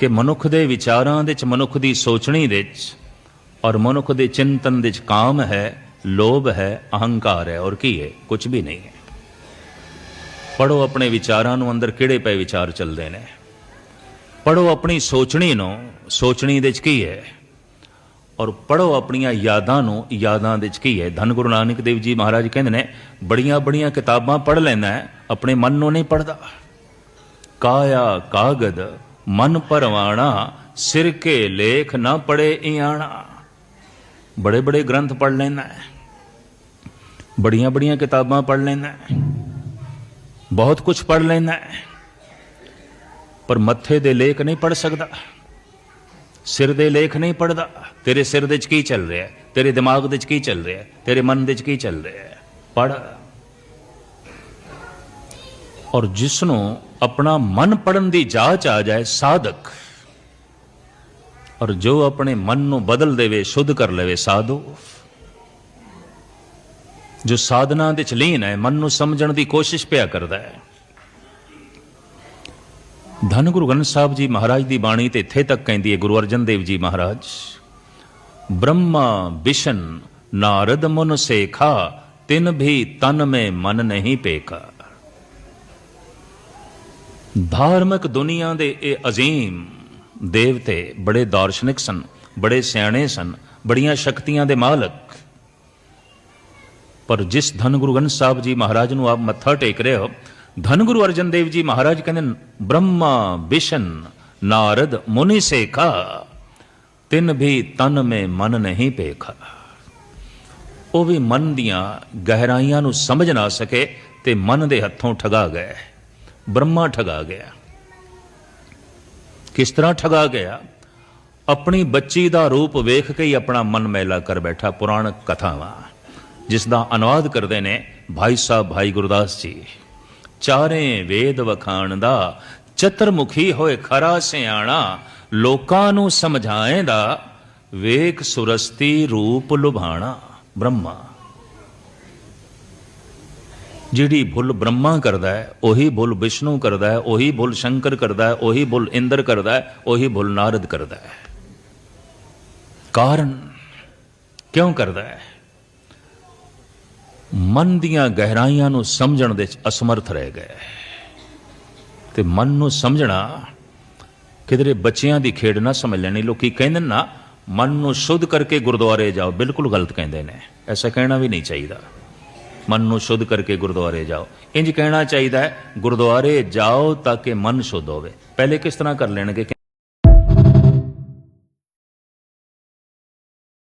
ਕਿ ਮਨੁੱਖ ਦੇ ਵਿਚਾਰਾਂ ਦੇ ਚ ਮਨੁੱਖ ਦੀ ਸੋਚਣੀ ਦੇ ਚ ਔਰ ਮਨੁੱਖ ਦੇ ਚਿੰਤਨ ਦੇ ਚ ਕਾਮ ਹੈ, ਲੋਭ ਹੈ, ਅਹੰਕਾਰ ਹੈ ਔਰ ਕੀ ਹੈ? ਕੁਝ ਵੀ ਨਹੀਂ ਹੈ। ਪੜੋ ਆਪਣੇ ਵਿਚਾਰਾਂ ਨੂੰ, ਅੰਦਰ ਕਿਹੜੇ ਪਏ ਵਿਚਾਰ ਚੱਲਦੇ ਨੇ? ਪੜੋ ਆਪਣੀ ਸੋਚਣੀ ਨੂੰ, ਸੋਚਣੀ ਦੇ ਚ ਕੀ ਹੈ? ਔਰ ਪੜੋ ਆਪਣੀਆਂ ਯਾਦਾਂ ਨੂੰ, ਯਾਦਾਂ ਦੇ ਚ ਕੀ ਹੈ? ਧੰਨ ਗੁਰੂ ਨਾਨਕ ਦੇਵ ਜੀ ਮਹਾਰਾਜ ਕਹਿੰਦੇ ਨੇ, ਬੜੀਆਂ ਬੜੀਆਂ ਕਿਤਾਬਾਂ ਪੜ ਲੈਂਦਾ, ਆਪਣੇ ਮਨ ਨੂੰ ਨਹੀਂ ਪੜਦਾ ਕਾਇਆ ਕਾਗਦ ਮਨ ਪਰਵਾਣਾ, ਸਿਰ ਕੇ ਲੇਖ ਨਾ ਪੜੇ ਇਆਣਾ। ਬੜੇ ਬੜੇ ਗ੍ਰੰਥ ਪੜ ਲੈਂਦਾ ਹੈ। ਬੜੀਆਂ ਬੜੀਆਂ ਕਿਤਾਬਾਂ ਪੜ ਲੈਂਦਾ ਹੈ। ਬਹੁਤ ਕੁਝ ਪੜ ਲੈਂਦਾ ਹੈ। ਪਰ ਮੱਥੇ ਦੇ ਲੇਖ ਨਹੀਂ ਪੜ ਸਕਦਾ। ਸਿਰ ਦੇ ਲੇਖ ਨਹੀਂ ਪੜਦਾ ਤੇਰੇ ਸਿਰ ਦੇ ਚ ਕੀ ਚੱਲ ਰਿਹਾ ਤੇਰੇ ਦਿਮਾਗ ਦੇ ਚ ਕੀ ਚੱਲ ਰਿਹਾ ਤੇਰੇ ਮਨ ਦੇ ਚ ਕੀ ਚੱਲ ਰਿਹਾ ਹੈ? ਪੜ ਔਰ ਜਿਸ ਨੂੰ ਆਪਣਾ ਮਨ ਪੜਨ ਦੀ ਜਾਂਚ ਆ ਜਾਏ ਸਾਧਕ। ਔਰ ਜੋ ਆਪਣੇ ਮਨ ਨੂੰ ਬਦਲ ਦੇਵੇ, ਸ਼ੁੱਧ ਕਰ ਲਵੇ ਸਾਧੂ। ਜੋ ਸਾਧਨਾ ਦੇ ਚ ਲੀਨ ਹੈ, ਮਨ ਨੂੰ ਸਮਝਣ ਦੀ ਕੋਸ਼ਿਸ਼ ਪਿਆ ਕਰਦਾ ਹੈ। ਧੰਨ ਗੁਰੂ ਗ੍ਰੰਥ ਸਾਹਿਬ ਜੀ ਮਹਾਰਾਜ ਦੀ ਬਾਣੀ ਤੇ ਇੱਥੇ ਤੱਕ ਕਹਿੰਦੀ ਹੈ, ਗੁਰੂ ਅਰਜਨ ਦੇਵ ਜੀ ਮਹਾਰਾਜ, ਬ੍ਰਹਮਾ ਵਿਸ਼ਨ ਨਾਰਦ ਮਨ ਸੇਖਾ, ਤਿਨ ਵੀ ਤਨ ਮੇ ਮਨ ਨਹੀਂ ਪੇਕਾ। ਧਾਰਮਿਕ ਦੁਨੀਆ ਦੇ ਇਹ ਅਜ਼ੀਮ ਦੇਵਤੇ ਬੜੇ ਦਾਰਸ਼ਨਿਕ ਸਨ, ਬੜੇ ਸਿਆਣੇ ਸਨ, ਬੜੀਆਂ ਸ਼ਕਤੀਆਂ ਦੇ ਮਾਲਕ। ਪਰ ਜਿਸ ਧੰਨ ਗੁਰੂ ਗ੍ਰੰਥ ਸਾਹਿਬ ਜੀ ਮਹਾਰਾਜ ਨੂੰ ਆਪ ਮੱਥਾ ਟੇਕ ਰਹੇ ਹੋ, ਧੰਨ ਗੁਰੂ ਅਰਜਨ ਦੇਵ ਜੀ ਮਹਾਰਾਜ ਕਹਿੰਦੇ ਬ੍ਰਹਮਾ ਵਿਸ਼ਨ ਨਾਰਦ ਮੁਨੀ ਸੇਖਾ, ਤਿੰਨ ਵੀ ਤਨ ਮੇ ਮਨ ਨਹੀਂ ਪੇਖਾ। ਉਹ ਵੀ ਮਨ ਦੀਆਂ ਗਹਿਰਾਈਆਂ ਨੂੰ ਸਮਝ ਨਾ ਸਕੇ ਤੇ ਮਨ ਦੇ ਹੱਥੋਂ ਠਗਾ ਗਏ। ਬ੍ਰਹਮਾ ਠਗਾ ਗਿਆ। ਕਿਸ ਤਰ੍ਹਾਂ ਠਗਾ ਗਿਆ? ਆਪਣੀ ਬੱਚੀ ਦਾ ਰੂਪ ਵੇਖ ਕੇ ਹੀ ਆਪਣਾ ਮਨ ਮੈਲਾ ਕਰ ਬੈਠਾ ਪੁਰਾਣ ਕਥਾਵਾਂ, ਜਿਸ ਦਾ ਅਨੁਵਾਦ ਕਰਦੇ ਨੇ ਭਾਈ ਸਾਹਿਬ ਭਾਈ ਗੁਰਦਾਸ ਜੀ। ਚਾਰੇ ਵੇਦ ਵਖਾਣ ਦਾ ਚਤਰਮੁਖੀ ਹੋਏ ਖਰਾ ਸਿਆਣਾ ਲੋਕਾਂ ਨੂੰ ਸਮਝਾਏਂਦਾ ਵੇਖ ਸੁਰਸਤੀ ਰੂਪ ਲੁਭਾਣਾ ਬ੍ਰਹਮਾ। ਜਿਹੜੀ ਭੁੱਲ ਬ੍ਰਹਮਾ ਕਰਦਾ ਹੈ, ਉਹੀ ਭੁੱਲ ਵਿਸ਼ਨੂੰ ਕਰਦਾ ਹੈ, ਉਹੀ ਭੁੱਲ ਸ਼ੰਕਰ ਕਰਦਾ ਹੈ, ਉਹੀ ਭੁੱਲ ਇੰਦਰ ਕਰਦਾ ਹੈ, ਉਹੀ ਭੁੱਲ ਨਾਰਦ ਕਰਦਾ ਹੈ। ਕਾਰਨ ਕਿਉਂ ਕਰਦਾ ਹੈ? ਮਨ ਦੀਆਂ ਗਹਿਰਾਈਆਂ ਨੂੰ ਸਮਝਣ ਦੇ ਅਸਮਰਥ ਰਹਿ ਗਏ ਤੇ ਮਨ ਨੂੰ ਸਮਝਣਾ ਕਿਧਰੇ ਬੱਚਿਆਂ ਦੀ ਖੇਡ ਨਾ ਸਮਝ ਲੈਣੀ, ਲੋਕੀ ਕਹਿੰਦੇ ਨਾ, ਮਨ ਨੂੰ ਸ਼ੁੱਧ ਕਰਕੇ ਗੁਰਦੁਆਰੇ ਜਾਓ, ਬਿਲਕੁਲ ਗਲਤ ਕਹਿੰਦੇ ਨੇ। ਐਸਾ ਕਹਿਣਾ ਵੀ ਨਹੀਂ ਚਾਹੀਦਾ। ਮਨ ਨੂੰ ਸ਼ੁੱਧ ਕਰਕੇ ਗੁਰਦੁਆਰੇ ਜਾਓ। ਇੰਜ ਕਹਿਣਾ ਚਾਹੀਦਾ ਹੈ, ਗੁਰਦੁਆਰੇ ਜਾਓ ਤਾਂ ਕਿ ਮਨ ਸ਼ੁੱਧ ਹੋਵੇ। ਪਹਿਲੇ ਕਿਸ ਤਰ੍ਹਾਂ ਕਰ ਲੈਣਗੇ?